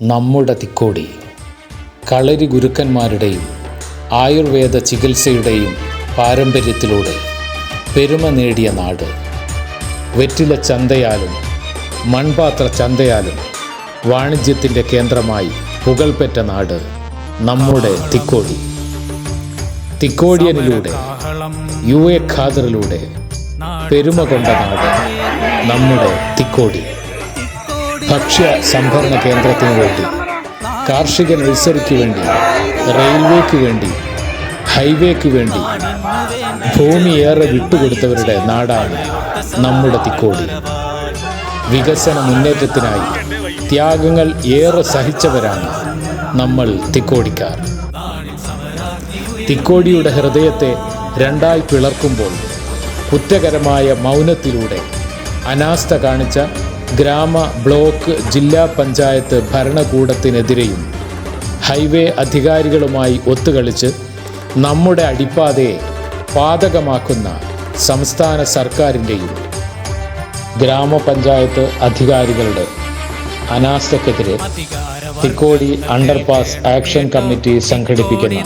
നമ്മുടെ തിക്കോടി. കളരി ഗുരുക്കന്മാരുടെയും ആയുർവേദ ചികിത്സയുടെയും പാരമ്പര്യത്തിലൂടെ പെരുമ നേടിയ നാട്. വെറ്റില ചന്തയാലും മൺപാത്ര ചന്തയാലും വാണിജ്യത്തിന്റെ കേന്ദ്രമായി പുകൾപെറ്റ നാട് നമ്മുടെ തിക്കോടി. തിക്കോടിയനിലൂടെ യു എ ഖാദറിലൂടെ പെരുമ കൊണ്ട നാട് നമ്മുടെ തിക്കോടി. ഭക്ഷ്യ സംഭരണ കേന്ദ്രത്തിന് വേണ്ടി കാർഷിക നഴ്സറിക്ക് വേണ്ടി റെയിൽവേക്ക് വേണ്ടി ഹൈവേക്ക് വേണ്ടി ഭൂമി ഏറെ വിട്ടുകൊടുത്തവരുടെ നാടാണ് നമ്മുടെ തിക്കോടി. വികസന മുന്നേറ്റത്തിനായി ത്യാഗങ്ങൾ ഏറെ സഹിച്ചവരാണ് നമ്മൾ തിക്കോടിക്കാർ. തിക്കോടിയുടെ ഹൃദയത്തെ രണ്ടായി പിളർക്കുമ്പോൾ കുറ്റകരമായ മൗനത്തിലൂടെ അനാസ്ഥ കാണിച്ച ഗ്രാമ ബ്ലോക്ക് ജില്ലാ പഞ്ചായത്ത് ഭരണകൂടത്തിനെതിരെയും ഹൈവേ അധികാരികളുമായി ഒത്തുകളിച്ച് നമ്മുടെ അടിപ്പാതയെ പാതകമാക്കുന്ന സംസ്ഥാന സർക്കാരിന്റെയും ഗ്രാമപഞ്ചായത്ത് അധികാരികളുടെ അനാസ്ഥക്കെതിരെ തിക്കോടി അണ്ടർപാസ് ആക്ഷൻ കമ്മിറ്റി സംഘടിപ്പിക്കുന്ന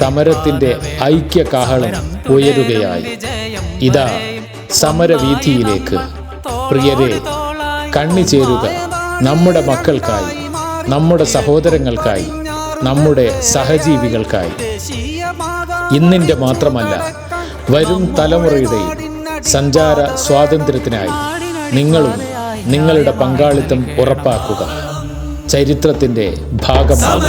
സമരത്തിന്റെ ഐക്യ കാഹളം ഉയരുകയായി. ഇതാ സമരവീഥിയിലേക്ക് പ്രിയരെ കണ്ണി ചേരുക നമ്മുടെ മക്കൾക്കായി നമ്മുടെ സഹോദരങ്ങൾക്കായി നമ്മുടെ സഹജീവികൾക്കായി. ഇന്നിന്റെ മാത്രമല്ല വരും തലമുറയുടെയും സഞ്ചാര സ്വാതന്ത്ര്യത്തിനായി നിങ്ങളും നിങ്ങളുടെ പങ്കാളിത്തം ഉറപ്പാക്കുക. ചരിത്രത്തിന്റെ ഭാഗമാകുക.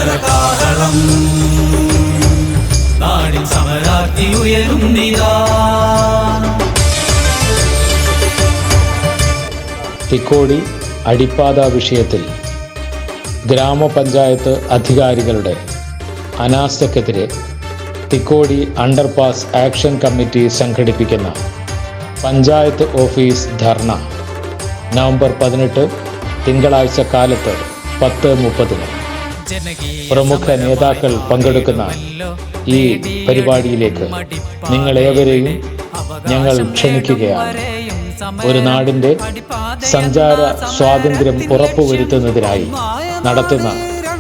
തിക്കോടി അടിപ്പാത വിഷയത്തിൽ ഗ്രാമപഞ്ചായത്ത് അധികാരികളുടെ അനാസ്ഥക്കെതിരെ തിക്കോടി അണ്ടർപാസ് ആക്ഷൻ കമ്മിറ്റി സംഘടിപ്പിക്കുന്ന പഞ്ചായത്ത് ഓഫീസ് ധർണ. നവംബർ പതിനെട്ട് തിങ്കളാഴ്ച കാലത്ത് പത്ത് മുപ്പതിന്. പ്രമുഖ നേതാക്കൾ പങ്കെടുക്കുന്ന ഈ പരിപാടിയിലേക്ക് നിങ്ങളേവരെയും ഞങ്ങൾ ക്ഷണിക്കുകയാണ്. ഒരു നാടിന്റെ സഞ്ചാര സ്വാതന്ത്ര്യം ഉറപ്പുവരുത്തുന്നതിനായി നടത്തുന്ന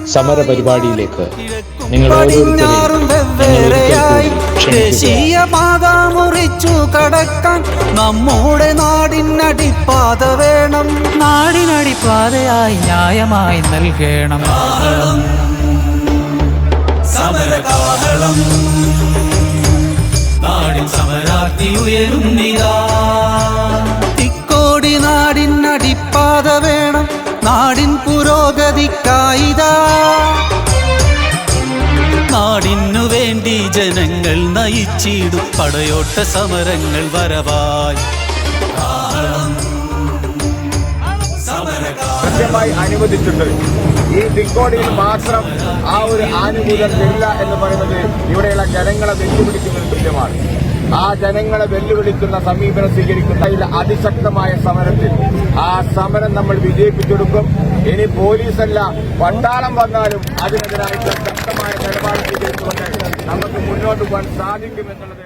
സമര പരിപാടിയിലേക്ക് നിങ്ങൾ മുറിച്ചു കടക്കാൻ നമ്മുടെ നാടിനടിപ്പാത വേണം. നാടിനടിപ്പാതയായി ന്യായമായി നൽകണം. സമരകാഹളം. നാടിൻ സമരാർത്തി ഉയരുന്നിതാ നാടിൻ പുരോഗതിക്കായിതാ. നാടിനു വേണ്ടി ജനങ്ങൾ നയിച്ചിടും പടയോട്ട സമരങ്ങൾ വരവായി. കൃത്യമായി അനുവദിച്ചിട്ടുണ്ട്. ഈ തിക്കോടിയിൽ മാത്രം ആ ഒരു ആനുകൂല്യം തരില്ല എന്ന് പറയുന്നത് ഇവിടെയുള്ള ജനങ്ങളെ വെല്ലുവിളിക്കുന്നത് കൃത്യമാണ്. ആ ജനങ്ങളെ വെല്ലുവിളിക്കുന്ന സമീപനം സ്വീകരിക്കുന്ന അതിശക്തമായ സമരത്തിൽ. ആ സമരം നമ്മൾ വിജയിപ്പിച്ചെടുക്കും. ഇനി പോലീസല്ല പട്ടാളം വന്നാലും അതിനെതിരായിട്ട് ശക്തമായ നിലപാട് സ്വീകരിച്ചുകൊണ്ട് നമുക്ക് മുന്നോട്ട് പോകാൻ സാധിക്കുമെന്നുള്ളത്